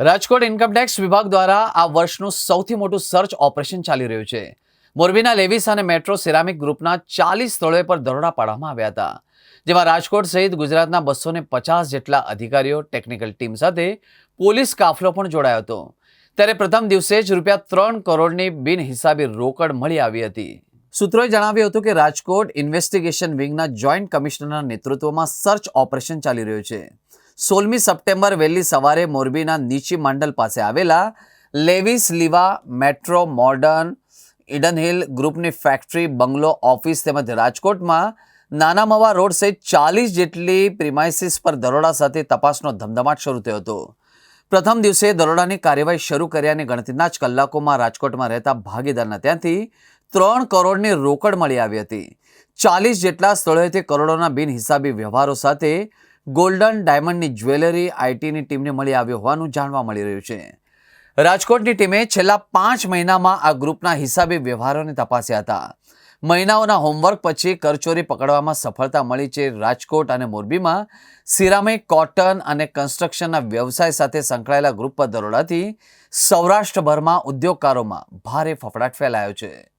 Rajkot income tax વિભાગ દ્વારા આ વર્ષનું સૌથી મોટું સર્ચ ઓપરેશન ચાલી રહ્યું છે. મોરબીના લેવિસ અને મેટ્રો સિરામિક ગ્રુપના ચાલીસ સ્થળોએ પર દરોડા પાડવામાં આવ્યા હતા. જેમાં રાજકોટ સહિત ગુજરાતના બસો પચાસ જેટલા અધિકારીઓ ટેકનિકલ ટીમ સાથે પોલીસ કાફલો પણ જોડાયો હતો. ત્યારે પ્રથમ દિવસે જ રૂપિયા ત્રણ કરોડની બિનહિસાબી રોકડ મળી આવી હતી. સૂત્રોએ જણાવ્યું હતું કે રાજકોટ ઇન્વેસ્ટિગેશન વિંગના જોઈન્ટ કમિશનરના નેતૃત્વમાં સર્ચ ઓપરેશન ચાલી રહ્યું છે. સોળમી સપ્ટેમ્બર વહેલી સવારે મોરબીના નીચી માંડલ પાસે આવેલા લેવિસ લીવા મેટ્રો મોડર્ન ઇડન હિલ ગ્રુપની ફેક્ટરી, બંગલો, ઓફિસ તેમજ રાજકોટમાં નાના મવા રોડ સહિત ચાલીસ જેટલી પ્રિમાઇસીસ પર દરોડા સાથે તપાસનો ધમધમાટ શરૂ થયો હતો. પ્રથમ દિવસે દરોડાની કાર્યવાહી શરૂ કર્યાની ગણતરીના જ કલાકોમાં રાજકોટમાં રહેતા ભાગીદારના ત્યાંથી ત્રણ કરોડની રોકડ મળી આવી હતી. ચાલીસ જેટલા સ્થળોએથી કરોડોના બિનહિસાબી વ્યવહારો સાથે ગોલ્ડન ડાયમંડની જ્વેલરી આઈટીની ટીમને મળી આવ્યો હોવાનું જાણવા મળી રહ્યું છે. રાજકોટની ટીમે છેલ્લા પાંચ મહિનામાં આ ગ્રુપના હિસાબી વ્યવહારોને તપાસ્યા હતા. મહિનાઓના હોમવર્ક પછી કરચોરી પકડવામાં સફળતા મળી છે રાજકોટ અને મોરબીમાં. સિરામિક કોટન અને કન્સ્ટ્રક્શનના વ્યવસાય સાથે સંકળાયેલા ગ્રુપ પર દરોડાથી સૌરાષ્ટ્રભરમાં ઉદ્યોગકારોમાં ભારે ફફડાટ ફેલાયો છે.